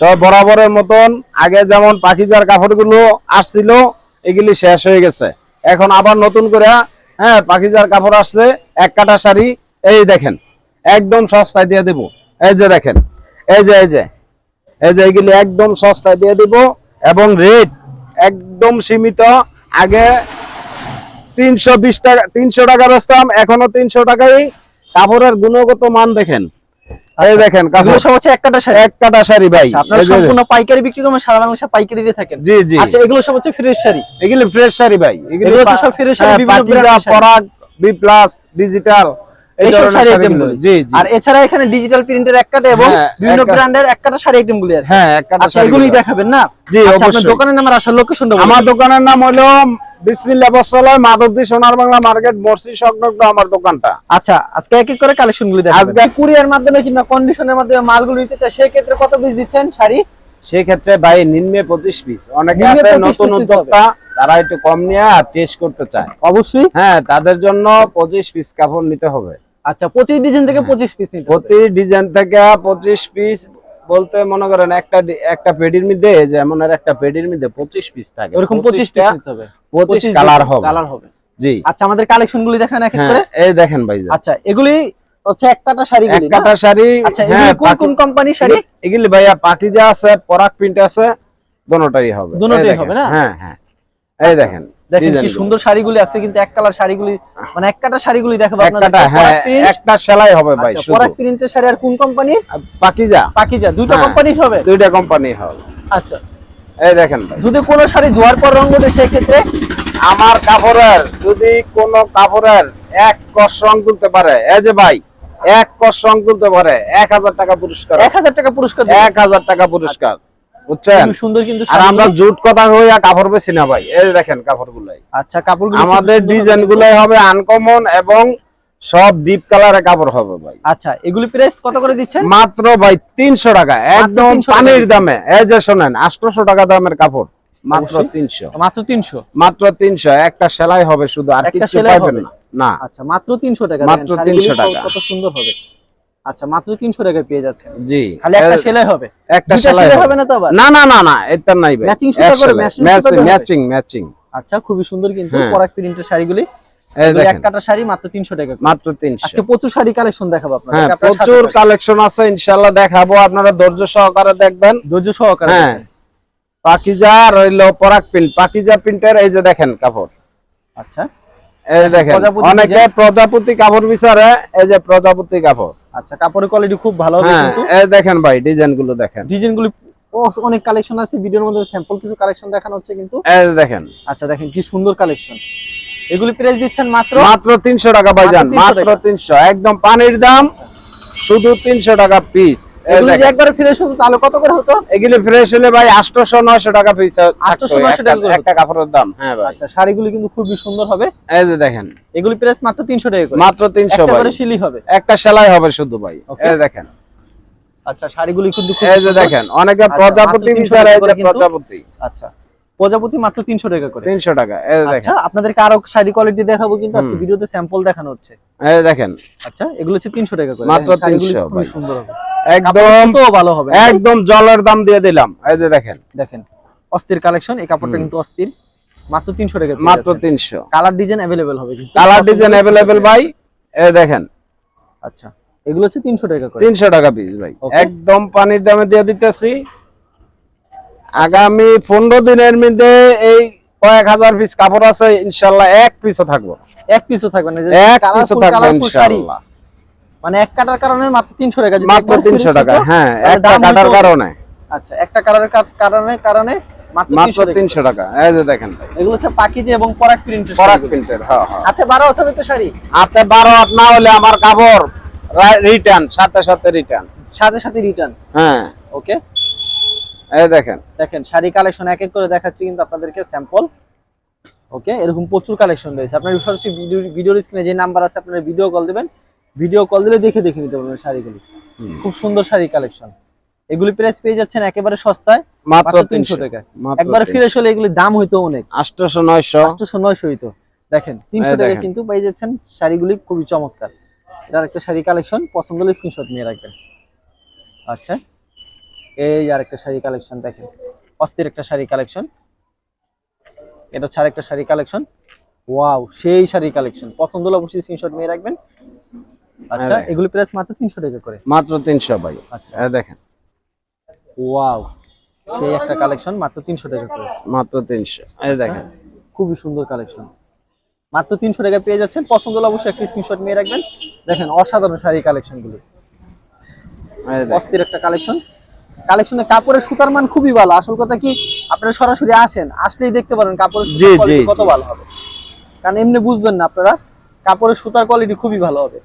তো বরাবরের মতন আগে যেমন পাখিজার কাপড়গুলো আসছিল, এগুলি শেষ হয়ে গেছে। এখন আবার নতুন করে হ্যাঁ পাখিজার কাপড় আসছে, এক কাটা শাড়ি, এই দেখেন, একদম সস্তায় দিয়ে দেব। এই যে দেখেন, এই যে এই যে এই যে এগুলি একদম সস্তায় দিয়ে দিব এবং রেট একদম সীমিত। আগে তিনশো বিশ টাকা, তিনশো টাকা বেচতাম, এখনও তিনশো টাকাই। কাপড়ের গুণগত মান দেখেন এই দেখেন এগুলো কাপড় সব হচ্ছে এক কাটা শাড়ি। এক কাটা শাড়ি ভাই। আচ্ছা, আপনারা সম্পূর্ণ পাইকারি বিক্রি করবেন সারা বাংলাদেশে পাইকারি দিয়ে থাকেন। জি জি। আচ্ছা এগুলো সব হচ্ছে ফ্রেশ শাড়ি। এগুলি ফ্রেশ শাড়ি ভাই। এগুলো হচ্ছে সব fresh শাড়ি, বিভিন্ন brand এর Parag B plus digital sari আর এছাড়া এখানে ডিজিটাল প্রিন্টের এক কাটা এবং হ্যাঁ, বিভিন্ন ব্র্যান্ডের এক কাটা শাড়ি আইটেম গুলি আছে। হ্যাঁ এক কাটা আচ্ছা শাড়িগুলো। এগুলোই দেখাবেন না? জি, আচ্ছা অবশ্যই। দোকানের নাম আর আসার লোকেশনটা আমার দোকানের নাম হলো বিসমিল্লাহ বস্ত্রালয় মাধবদী সোনার বাংলা মার্কেট মর্সি সংলগ্ন আমার দোকানটা। আচ্ছা আজকে এক এক করে কালেকশন গুলি আজকে- আজকে কুরিয়ার মাধ্যমে কিংবা কন্ডিশনের মাধ্যমে মালগুলো নিতে চাই সেই ক্ষেত্রে কত পিস দিচ্ছেন শাড়ি? সেক্ষেত্রে ভাই নিম্নে পঁচিশ পিস অনেকে আছে নতুন। উদ্যোক্তা তারা একটু কম নিয়ে আর টেস্ট করতে চায়। অবশ্যই। হ্যাঁ তাদের জন্য পঁচিশ পিস কাপড় নিতে হবে। আচ্ছা পঁচিশ ডিজাইন থেকে পঁচিশ পিস প্রতি ডিজাইন থেকে পঁচিশ পিস বলতে মনে করেন একটা একটা পেডির মধ্যে যেমন আর একটা পেডির মধ্যে পঁচিশ পিস থাকে। ওরকম পঁচিশ পিস নিতে হবে। পঁচিশ কালার হবে। কালার হবে। জি। আচ্ছা আমাদের কালেকশন গুলি দেখেন এক এক হ্যাঁ করে? এই দেখেন ভাই আচ্ছা এগুলি হচ্ছে এক কাটা শাড়ি এক কাটা শাড়ি আচ্ছা হ্যাঁ এগুলি কোন কোন কোম্পানির শাড়ি? এগুলি ভাইয়া পাকিজা আছে পরাগ প্রিন্ট আছে দোনোটাই হবে। দোনোটাই হবে না? হ্যাঁ হ্যাঁ। এই দেখেন। দেখেন কি সুন্দর শাড়িগুলি আছে কিন্তু এক কালার শাড়িগুলি মানে এক কাটা শাড়িগুলি দেখাবো এক হ্যাঁ একটা সেলাই হবে ভাই আচ্ছা পরাগ প্রিন্টের শাড়ি আর কোন কোম্পানি পাকিজা। পাকিজা দুটো হ্যাঁ। কোম্পানি হবে? দুইটা কোম্পানি হবে। আচ্ছা। এই দেখেন ভাই। যদি কোনো শাড়ি ধোয়ার পর রং ওঠে সেক্ষেত্রে? আমার কাপড়ের যদি কোন কাপড়ের এক কষ রং তুলতে পারে এই যে ভাই এক কষ রং তুলতে পারে এক হাজার টাকা পুরস্কার। এক হাজার টাকা পুরস্কার এক হাজার টাকা পুরস্কার। বুঝছেন? সুন্দর কিন্তু আর আমরা জুট কথা হইয়া কাপড় বেশি না ভাই। এই দেখেন কাপড় আচ্ছা কাপড়গুলো আমাদের ডিজাইন হবে আনকমন এবং সব ডিপ কালারের কাপড় হবে ভাই। আচ্ছা এগুলি প্রাইস কত করে দিচ্ছেন? মাত্র ভাই তিনশো টাকা একদম পানির দামে। এই যে শোনেন আটশোশো টাকা দামের কাপড় মাত্র অবশ্যই। তিনশো। মাত্র তিনশো? মাত্র তিনশো একটা সেলাই হবে শুধু আর একটা কিছু সেলাই পাবেন হবে। না। না। আচ্ছা মাত্র তিনশো টাকা মাত্র দেখেন, শাড়িগুলি 300 টাকা। কত সুন্দর হবে। আচ্ছা মাত্র তিনশো টাকায় পেয়ে যাচ্ছে জি। খালি একটা সেলাই হবে? একটা সেলাই হবে। না তো আবার? না না না না এটা নাই ভাই। Matching সুতা করে। ম্যাচিং ম্যাচিং আচ্ছা খুবই সুন্দর কিন্তু হ্যাঁ। পরাগ প্রিন্টের শাড়িগুলি। এক কাটা শাড়ি মাত্র তিনশো টাকা মাত্র আজকে প্রচুর শাড়ি কালেকশন দেখাবো আপনাদের। হ্যাঁ প্রচুর কালেকশন আছে দেখাবো। আপনারা ধৈর্য সহকারে দেখবেন। ধৈর্য সহকারে হ্যাঁ। পাকিজা প্রিন্ট। পাকিজা প্রিন্টের এই যে দেখেন কাপড়। আচ্ছা। এই দেখেন অনেকে প্রজাপতি কাপড় বিচারে এই যে প্রজাপতি কাপড়। আচ্ছা কাপড়ের কোয়ালিটি খুব ভালো হবে হ্যাঁ কিন্তু। এই দেখেন ভাই ডিজাইনগুলো দেখেন। ডিজাইনগুলো অনেক কালেকশন আছে ভিডিওর মধ্যে স্যাম্পল কিছু কালেকশন দেখানো হচ্ছে কিন্তু। এই দেখেন। আচ্ছা দেখেন কি সুন্দর কালেকশন এগুলি প্রাইস দিচ্ছেন মাত্র? মাত্র তিনশো টাকা ভাইজান মাত্র 300 তিনশো একদম পানির দাম শুধু তিনশো টাকা পিস একবারে ফ্রেশ হতো তাহলে কত করে হতো? এগুলি ফ্রেশ হলে ভাই আটশোশো নয়শো টাকা পিস 800, 900 টাকা একটা কাপড়ের দাম। হ্যাঁ ভাই। আচ্ছা শাড়িগুলি কিন্তু খুবই সুন্দর হবে। এই যে দেখেন। এগুলি প্রাইস মাত্র তিনশো টাকা করে। মাত্র তিনশো একটা ভাই। করে সিলি হবে। একটা সেলাই হবে শুধু ভাই। এই দেখেন। আচ্ছা শাড়িগুলি কিন্তু খুব এই যে দেখেন অনেকে আচ্ছা, প্রজাপতি মাত্র 300 বিচারে এই যে প্রজাপতি। আচ্ছা প্রজাপতি মাত্র তিনশো টাকা করে। তিনশো টাকা এই যে আচ্ছা আপনাদেরকে আরও শাড়ি কোয়ালিটি দেখাবো কিন্তু আজকে ভিডিওতে স্যাম্পল দেখানো হচ্ছে। এই দেখেন। আচ্ছা এগুলো হচ্ছে তিনশো টাকা করে। মাত্র দেখেন, 300 খুবই সুন্দর হবে। একদম ভালো হবে। একদম জলের দাম দিয়ে দিলাম। এই যে দেখেন। দেখেন অস্থির কালেকশন এই কাপড়টা কিন্তু অস্থির। মাত্র তিনশো টাকা মাত্র তিনশো। কালার ডিজাইন হবে কিন্তু। কালার ডিজাইন ভাই। এই দেখেন। আচ্ছা এগুলো হচ্ছে তিনশো টাকা করে। তিনশো টাকা পিস ভাই। একদম পানির দামে দিয়ে দিতেছি। আগামী পনেরো দিনের মধ্যে এই কয়েক হাজার পিস কাপড় আছে ইনশাল্লাহ এক পিসও থাকব। এক পিসও থাকবে না। এক পিসও থাকবে মানে এক কাটার কারণে মাত্র তিনশো টাকা মাত্র একবার তিনশো ফিরে টাকা যেত, হ্যাঁ একটা কাটার কারণে। আচ্ছা একটা কালারের কারণে কারণে মাত্র মাত্র তিনশো টাকা এই যে দেখেন এগুলো হচ্ছে পাকিজে এবং পরাগ প্রিন্টের পরাগ প্রিন্টের হ্যাঁ হ্যাঁ। হাতে বারো হবে তো শাড়ি? হাতে বারো হাত না হলে আমার কাপড় রিটার্ন সাথে সাথে রিটার্ন সাথে সাথে রিটার্ন হ্যাঁ। ওকে এই দেখেন। দেখেন শাড়ি কালেকশন এক এক করে দেখাচ্ছি কিন্তু আপনাদেরকে স্যাম্পল ওকে এরকম প্রচুর কালেকশন রয়েছে। আপনার ভিডিও ভিডিওর স্ক্রিনে যে নাম্বার আছে আপনারা ভিডিও কল দিবেন। ভিডিও কল দিলে দেখে দেখে নিতে পারবেন শাড়িগুলি। খুব সুন্দর শাড়ি কালেকশন। এগুলি প্রাইস পেয়ে যাচ্ছেন একেবারে সস্তায় মাত্র মাত্র তিনশো তিনশো। টাকা মাত্র একবার ফিরে আসলে এগুলির দাম হইতো অনেক। আটশোশো নয়শো। আটশোশো নয়শো হইতো। দেখেন তিনশো এই টাকা কিন্তু পেয়ে যাচ্ছেন শাড়িগুলি খুবই চমৎকার। এটার একটা শাড়ি কালেকশন পছন্দ হলে স্ক্রিনশট নিয়ে রাখবেন। আচ্ছা এই আর একটা শাড়ি কালেকশন দেখেন। অস্থির একটা শাড়ি কালেকশন। এটা হচ্ছে একটা শাড়ি কালেকশন। ওয়াও সেই শাড়ি কালেকশন। পছন্দ হলে অবশ্যই স্ক্রিনশট নিয়ে রাখবেন। আচ্ছা হ্যাঁ। এগুলো প্রাইস মাত্র তিনশো টাকা করে। মাত্র তিনশো ভাই। আচ্ছা। এই দেখেন। ওয়াও সেই একটা কালেকশন মাত্র তিনশো টাকা করে। মাত্র তিনশো। এই দেখেন। খুবই সুন্দর কালেকশন। মাত্র তিনশো টাকা পেয়ে যাচ্ছেন। পছন্দ হলে অবশ্যই একটা স্ক্রিনশট নিয়ে রাখবেন। দেখেন অসাধারণ শাড়ি কালেকশনগুলো এই দেখেন। অস্থির একটা কালেকশন। কালেকশনের কাপড়ের সুতার মান খুবই ভালো। আসল কথা কি আপনারা সরাসরি আসেন আসলেই দেখতে পারেন কাপড়ের সুতার কত ভালো হবে। কারণ এমনি বুঝবেন না আপনারা কাপড়ের সুতার কোয়ালিটি খুবই ভালো হবে।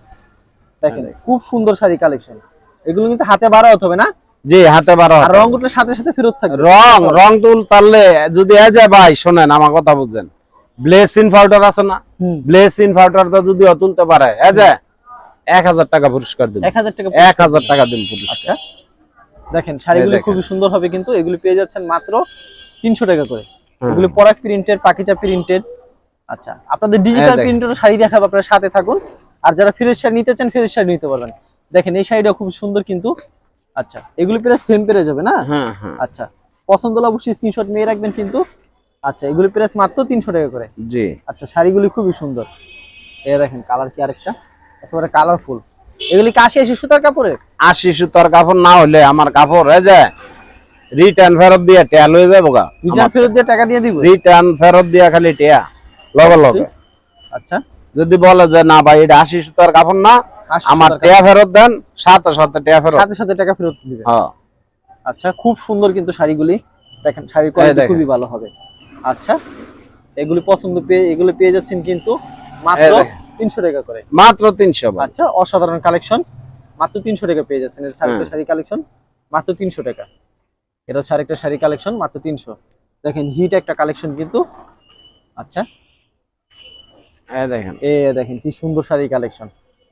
দেখেন খুব সুন্দর শাড়ি কালেকশন এগুলো কিন্তু হাতে বাড়া হবে না? জি হাতে বারো। রং উঠলে সাথে সাথে ফেরত থাকবে। রং রং তুল পারলে যদি এ যায় ভাই শোনেন আমার কথা বুঝছেন। ব্লেসিন পাউডার আছে না? ব্লেসিন পাউডারটা যদি ও তুলতে পারে এ যায় এক হাজার টাকা পুরস্কার দিন। এক হাজার টাকা এক হাজার টাকা দিন পুরস্কার। আচ্ছা দেখেন শাড়িগুলো। খুবই সুন্দর হবে কিন্তু এগুলো পেয়ে যাচ্ছেন মাত্র তিনশো টাকা করে। এগুলো পরাগ প্রিন্টেড পাকিজা প্রিন্টেড আচ্ছা আপনাদের ডিজিটাল দেখেন। প্রিন্টেড শাড়ি দেখাবো আপনারা সাথে থাকুন। আর যারা ফ্রেশ শাড়ি নিতে চান ফ্রেশ শাড়ি নিতে পারবেন। দেখেন এই শাড়িটা খুব সুন্দর কিন্তু। আচ্ছা এগুলো পেরে সেম পেরে যাবে না? হ্যাঁ হ্যাঁ। আচ্ছা পছন্দ হলে অবশ্যই স্ক্রিনশট নিয়ে রাখবেন কিন্তু। আচ্ছা এগুলো প্রাইস মাত্র তিনশো টাকা করে। জি। আচ্ছা শাড়িগুলি খুবই সুন্দর। এই দেখেন কালার কি আরেকটা? একেবারে কালারফুল এগুলি কাশি এসে সুতার কাপড়ের? আশি সুতার কাপড় না হলে আমার কাপড় হয়ে যায়। রিটার্ন ফেরত দিয়ে টেয়া লয়ে যাব গা। রিটার্ন ফেরত দিয়ে টাকা দিয়ে দিব? রিটার্ন ফেরত দিয়া খালি টেয়া। লগে লগে। আচ্ছা। যদি বলে যে না ভাই এটা আশি সুতার কাপড় না আমার টেয়া ফেরত দেন সাথে সাথে টেয়া ফেরত। সাথে সাথে টাকা ফেরত দিবে। হ্যাঁ। আচ্ছা খুব সুন্দর কিন্তু শাড়িগুলি। দেখেন শাড়ির কোয়ালিটি। খুবই ভালো হবে। আচ্ছা এগুলি পছন্দ পেয়ে এগুলো পেয়ে যাচ্ছেন কিন্তু মাত্র এই দেখেন। তিনশো টাকা করে। মাত্র তিনশো ভাই। আচ্ছা অসাধারণ কালেকশন মাত্র তিনশো টাকা পেয়ে যাচ্ছেন এটা আরেকটা হুম। শাড়ি কালেকশন মাত্র তিনশো টাকা। এটা হচ্ছে আরেকটা শাড়ি কালেকশন মাত্র তিনশো। দেখেন হিট একটা কালেকশন কিন্তু। আচ্ছা দেখেন। এ দেখেন কি সুন্দর শাড়ি কালেকশন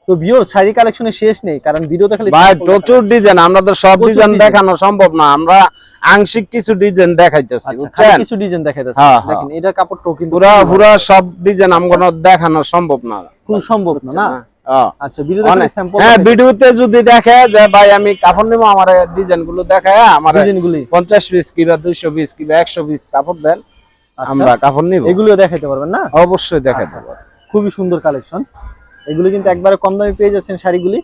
তো ভিউর শাড়ি কালেকশনের শেষ নেই কারণ ভিডিওতে খালি ভাই প্রচুর ডিজাইন আমরা তো সব ডিজাইন দেখানো সম্ভব না আমরা আংশিক কিছু ডিজাইন দেখাইতেছি আচ্ছা বুঝছেন? কিছু ডিজাইন দেখা যাচ্ছে হ্যাঁ, হ্যাঁ। দেখেন এটা কিন্তু পুরা। পুরা সব ডিজাইন আমগো দেখানো সম্ভব না। খুব সম্ভব না না? হ্যাঁ। আচ্ছা ভিডিওতে অনেক- স্যাম্পল হ্যাঁ ভিডিওতে যদি দেখে যে ভাই আমি কাপড় নেব আমার ডিজাইনগুলো দেখায় আমার ডিজাইনগুলি পঞ্চাশ পিস কিংবা দুইশো পিস কিংবা একশো পিস কাপড় দেন আমরা আমরা কাপড় নিব? এগুলিও দেখাতে পারবেন না? অবশ্যই দেখা আচ্ছা। যাবে খুবই সুন্দর কালেকশন। এগুলো কিন্তু একবারে কম দামে পেয়ে যাচ্ছেন শাড়িগুলি।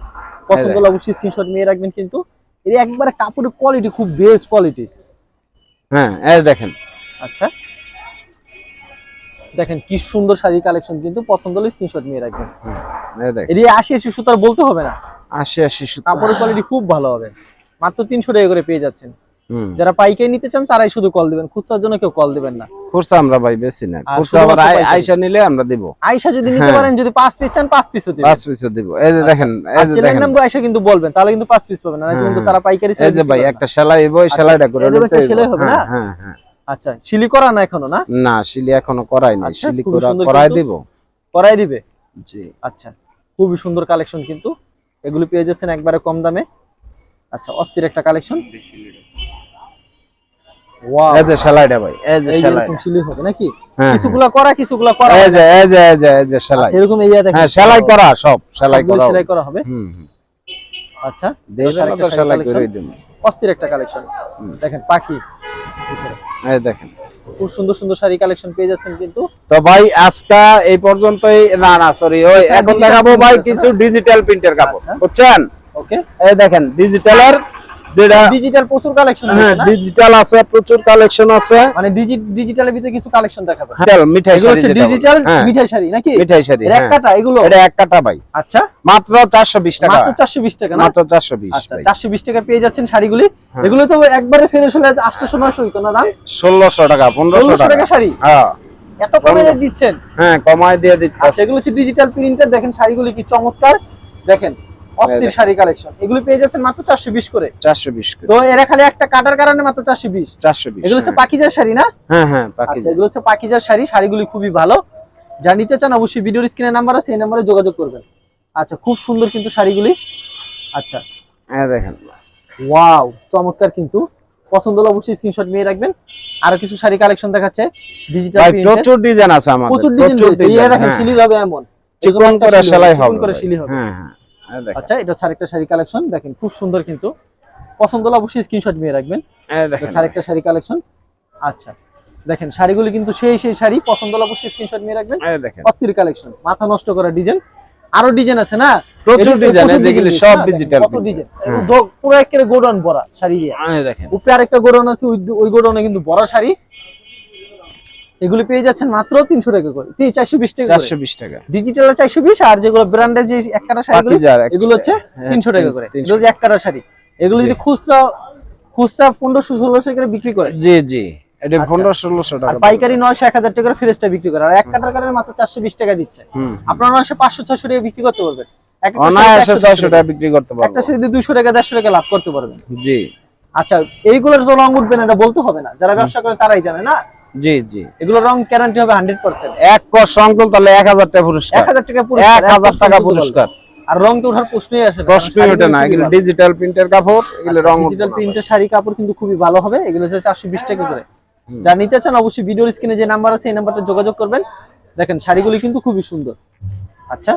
পছন্দ হলে অবশ্যই স্ক্রিনশট নিয়ে রাখবেন কিন্তু। এর একবারে কাপড়ের কোয়ালিটি খুব বেস্ট কোয়ালিটি হ্যাঁ এই দেখেন। আচ্ছা। দেখেন কি সুন্দর শাড়ি কালেকশন কিন্তু পছন্দ হলে স্ক্রিনশট নিয়ে রাখবেন। এর আশি আশি সুতার বলতে হবে না। আশি আশি সুতো। কাপড়ের কোয়ালিটি খুব ভালো হবে। মাত্র তিনশো টাকা করে পেয়ে যাচ্ছেন। যারা পাইকারি নিতে চান তারাই শুধু কল দিবেন। খুচরার জন্য কেউ কল দিবেন না। খুচরা আমরা ভাই বেশি না। খুচরা আবার। আইসা নিলে আমরা দিব। আয়সা যদি নিতে হ্যাঁ। পারেন যদি পাঁচ পিস চান পাঁচ পিসও দিবেন। পাঁচ পিসও দিব। এই যে দেখেন এই যে দেখেন। নাম্বার আয়সা কিন্তু বলবেন তাহলে কিন্তু পাঁচ পিস পাবেন। না কিন্তু হ্যাঁ। তারা পাইকারি এই যে ভাই একটা সেলাই হইব ওই আচ্ছা, সেলাইটা করে নিতে হইব। সেলাই হবে না? হ্যাঁ হ্যাঁ হ্যাঁ। আচ্ছা শিলি করা না এখনও না? না শিলি এখনও করাই নাই। আচ্ছা, শিলি করা করাই। দিব। করাই দিবে? জি। আচ্ছা খুবই সুন্দর কালেকশন কিন্তু। এগুলো পেয়ে যাচ্ছেন একবারে কম দামে। আচ্ছা অস্থির একটা কালেকশন। ওয়াও এই যে সেলাইটা ভাই এই যে সেলাই। এরকম শিলি হবে নাকি? কিছুগুলা করা কিছুগুলা করা এই যে এই যে এই যে এই যে সেলাই। এরকম এই দেখেন। হ্যাঁ সেলাই করা সব সেলাই করা সেলাই করা হবে? হুম হুম। আচ্ছা দেশ এটা সেলাই করে দিন। অস্থির একটা কালেকশন দেখেন পাখি। এই দেখেন। খুব সুন্দর সুন্দর শাড়ি কালেকশন পেয়ে যাচ্ছেন কিন্তু। তো ভাই আজকে এই পর্যন্তই। না না সরি ওই আচ্ছা, এখন দেখাবো ভাই কিছু ডিজিটাল প্রিন্টের কাপড় আচ্ছা। বুঝছেন? ওকে এই দেখেন ডিজিটালের যেটা ডিজিটাল প্রচুর কালেকশন হ্যাঁ ডিজিটাল আছে প্রচুর কালেকশন আছে। মানে ডিজিটালের ভিতরে কিছু কালেকশন দেখাবে। ডিজিটাল মিঠাই শাড়ি হচ্ছে ডিজিটাল হ্যাঁ, মিঠাই শাড়ি নাকি? মিঠাই শাড়ি হ্যাঁ। এক কাটা এগুলো? এটা এক কাটা ভাই। আচ্ছা। মাত্র চারশো বিশ টাকা। মাত্র চারশো বিশ টাকা না? মাত্র চারশো বিশ আচ্ছা চারশো বিশ টাকা পেয়ে যাচ্ছেন শাড়িগুলি। হ্যাঁ। এগুলো তো একবারে ফেরত হলে আটশো নয়শো হইতো না দাম? ষোলোশো টাকা পনেরোশো ষোলোশো টাকা। টাকা শাড়ি? হ্যাঁ। এত কমে দিচ্ছেন? হ্যাঁ কমায় দিয়ে দিচ্ছে। আচ্ছা এগুলো হচ্ছে ডিজিটাল প্রিন্টার দেখেন শাড়িগুলি কি চমৎকার। দেখেন অস্থির শাড়ি কালেকশন এগুলো পেয়ে যাচ্ছেন মাত্র চারশো বিশ করে। চারশো বিশ তো এরা খালি একটা কাটার কারণে মাত্র চারশো বিশ। চারশো বিশ এগুলো হচ্ছে পাকিজার শাড়ি না? হ্যাঁ হ্যাঁ আচ্ছা এগুলো হচ্ছে পাকিজার শাড়ি। শাড়িগুলি খুবই ভালো। যা নিতে চান অবশ্যই ভিডিওর স্ক্রিনের নাম্বার আছে এই নাম্বারে যোগাযোগ করবেন। আচ্ছা খুব সুন্দর কিন্তু শাড়িগুলি। আচ্ছা। হ্যাঁ দেখেন। ওয়াও চমৎকার কিন্তু। পছন্দ হলে অবশ্যই স্ক্রিনশট নিয়ে রাখবেন। আরও কিছু শাড়ি কালেকশন দেখাচ্ছে। ডিজিটাল প্রচুর ডিজাইন আছে আমাদের প্রচুর ডিজাইন রয়েছে। এই দেখেন হ্যাঁ। শিলি হবে এমন। চিকন করে সেলাই চিকন হবে করে শিলি হবে। হ্যাঁ হ্যাঁ। আচ্ছা এটা হচ্ছে আরেকটা শাড়ি কালেকশন দেখেন খুব সুন্দর কিন্তু। পছন্দ হলে অবশ্যই স্ক্রিনশট নিয়ে রাখবেন। দেখেন। আচ্ছা আরেকটা শাড়ি কালেকশন আচ্ছা দেখেন শাড়িগুলো কিন্তু সেই সেই শাড়ি। পছন্দ হলে অবশ্যই স্ক্রিনশট নিয়ে রাখবেন। এই দেখেন। অস্থির কালেকশন মাথা নষ্ট করা ডিজাইন। আরও ডিজাইন আছে না? প্রচুর ডিজাইন design সব ডিজিটাল কত ডিজাইন? হ্যাঁ। পুরো একেবারে গোডাউন ভরা শাড়ি দিয়ে। দেখেন। উপরে আরেকটা গোডাউন আছে ওই- ওই গোডাউনে কিন্তু বড় শাড়ি। এগুলি পেয়ে যাচ্ছেন মাত্র তিনশো টাকা করে। চারশো বিশ টাকা চারশো বিশ টাকা। ডিজিটাল চারশো বিশ আর যেগুলো ব্র্যান্ডের যে একটা শাড়িগুলো পাকিজার এগুলো হচ্ছে হ্যাঁ, তিনশো টাকা করে। এক কাটা শাড়ি। এগুলো যদি খুচরা খুচরা পনেরোশো ষোলোশো করে বিক্রি করে। জি জি। এটা আচ্ছা। পনেরো ষোলোশো আর টাকা পাইকারি নয়শো এক হাজার ফ্রেশটা বিক্রি করে। আর এক কাটার কারণে মাত্র চারশো বিশ টাকা দিচ্ছে। হুম আপনার নয়শো পাঁচশো ছয়শো টাকা বিক্রি করতে পারবেন। এক একটা শাড়ি অনায়াসে ছয়শো টাকা বিক্রি করতে একটা শাড়ি টাকা দেড়শো টাকা লাভ করতে পারবেন। জি। আচ্ছা এইগুলোর তো রং উঠবে না এটা বলতে হবে না। যারা ব্যবসা করে তারাই জানে না? জি জি। এগুলো রং গ্যারান্টি হবে হান্ড্রেড পার্সেন্ট এক কর সংকল তাহলে এক হাজার টাকা পুরস্কার। এক হাজার টাকা পুরস্কার, হাজার টাকা পুরস্কার। আর রং তো ওঠার প্রশ্নই আসে না, প্রশ্নই ওঠে না এগুলো। ডিজিটাল প্রিন্টের কাপড় এগুলো রং ডিজিটাল প্রিন্টের শাড়ি কাপড় কিন্তু খুবই ভালো হবে এগুলো হচ্ছে চারশো বিশ টাকা করে। যা নিতে চান অবশ্যই ভিডিওর স্ক্রিনে যে নাম্বার আছে এই নাম্বারটা যোগাযোগ করবেন। দেখেন শাড়িগুলি কিন্তু খুবই সুন্দর। আচ্ছা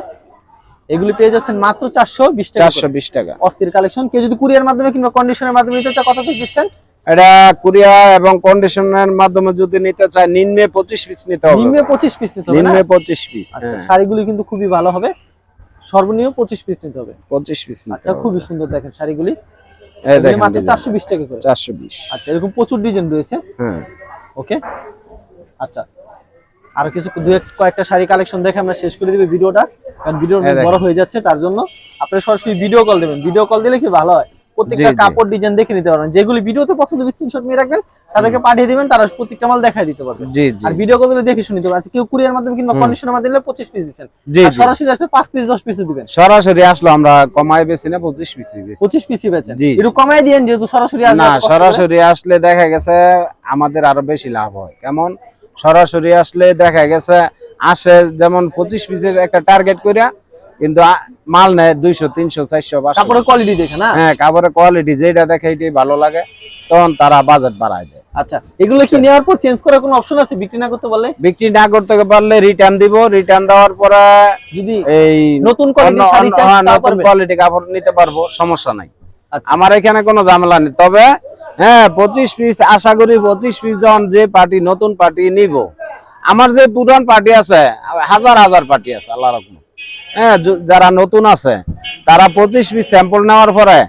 এগুলি পেয়ে যাচ্ছেন মাত্র চারশো বিশ টাকা চারশো করে। বিশ টাকা। অস্থির কালেকশন কেউ যদি কুরিয়ার মাধ্যমে কিংবা কন্ডিশনের মাধ্যমে নিতে চায় কত পিস দিচ্ছেন? এটা কুরিয়া এবং কন্ডিশনের মাধ্যমে যদি নিতে চায় নিম্নে পঁচিশ পিস নিতে হবে। নিম্নে পঁচিশ পিস নিতে হবে নিম্নে পঁচিশ পিস আচ্ছা শাড়িগুলি কিন্তু খুবই ভালো হবে। সর্বনিম্ন পঁচিশ পিস নিতে হবে। পঁচিশ পিস আচ্ছা খুবই সুন্দর দেখেন শাড়িগুলি। এই এগুলি দেখেন মাত্র চারশো বিশ টাকা করে। চারশো বিশ। আচ্ছা এরকম প্রচুর ডিজাইন রয়েছে। হ্যাঁ। ওকে। আচ্ছা আর কিছু দু এক কয়েকটা শাড়ি কালেকশন দেখে আমরা শেষ করে দিব ভিডিওটা। কারণ ভিডিও হ্যাঁ, বড় হয়ে যাচ্ছে তার জন্য আপনারা সরাসরি ভিডিও কল দেবেন। ভিডিও কল দিলে কি ভালো হয়? প্রত্যেকটা। কাপড় ডিজাইন দেখে নিতে পারবেন। যেগুলি ভিডিওতে পছন্দ স্ক্রিনশট নিয়ে রাখবেন তাদেরকে পাঠিয়ে দিবেন তারা প্রত্যেকটা মাল দেখাই দিতে পারবে। জি জি। আর ভিডিও কল দিলে দেখে শুনে দিতে পারবে আচ্ছা কেউ কুরিয়ার মাধ্যমে কিংবা কন্ডিশনের মাধ্যমে দিলে পঁচিশ পিস দিচ্ছেন। জি সরাসরি আছে পাঁচ পিস দশ পিস দিবেন। সরাসরি আসলো আমরা কমাই বেশি না পঁচিশ পিস বেশি। পঁচিশ পিসই বেচেন। একটু কমাই দিয়েন যেহেতু সরাসরি আসবে না সরাসরি আসলে দেখা গেছে আমাদের আরও বেশি লাভ হয়। কেমন? সরাসরি আসলে দেখা গেছে আসে যেমন পঁচিশ পিসের একটা টার্গেট করিয়া কিন্তু মাল নেয় দুইশো তিনশো চারশো কাপড়ের কোয়ালিটি দেখে না? হ্যাঁ কাপড়ের কোয়ালিটি যেটা দেখে এটাই ভালো লাগে। তখন তারা বাজেট বাড়ায় দেয়। আচ্ছা এগুলো কি নেওয়ার পর চেঞ্জ করার কোনো অপশন আছে বিক্রি না করতে পারলে? বিক্রি না করতে পারলে রিটার্ন দিব। রিটার্ন দেওয়ার পরে যদি এই নতুন অন্য কোয়ালিটির শাড়ি অন্য- চাই হ্যাঁ, তাও নতুন কোয়ালিটি কাপড় নিতে পারব সমস্যা নাই। আচ্ছা। আমার এখানে কোনো ঝামেলা নেই। তবে হ্যাঁ পঁচিশ পিস আশা করি পঁচিশ পিস যখন যে পার্টি নতুন পার্টি নিব। আমার যে পুরান পার্টি আছে হাজার হাজার পার্টি আছে আল্লাহ রকম হ্যাঁ যারা নতুন আছে তারা পঁচিশ পিস স্যাম্পল নেওয়ার পরে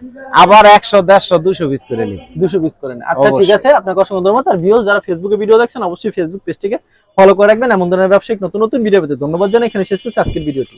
আবার একশো দেড়শো দুশো পিস করে নি দুশো পিস করে নি আচ্ছা ঠিক আছে আপনাকে অসংখ্য ধন্যবাদ আর ভিউজ যারা ফেসবুকে ভিডিও দেখছেন অবশ্যই ফেসবুক পেজটিকে ফলো করে রাখবেন। এমন ধরনের ব্যবসায়িক নতুন নতুন ভিডিও পেতে ধন্যবাদ জানাই। এখানে শেষ করছি আজকের ভিডিওটি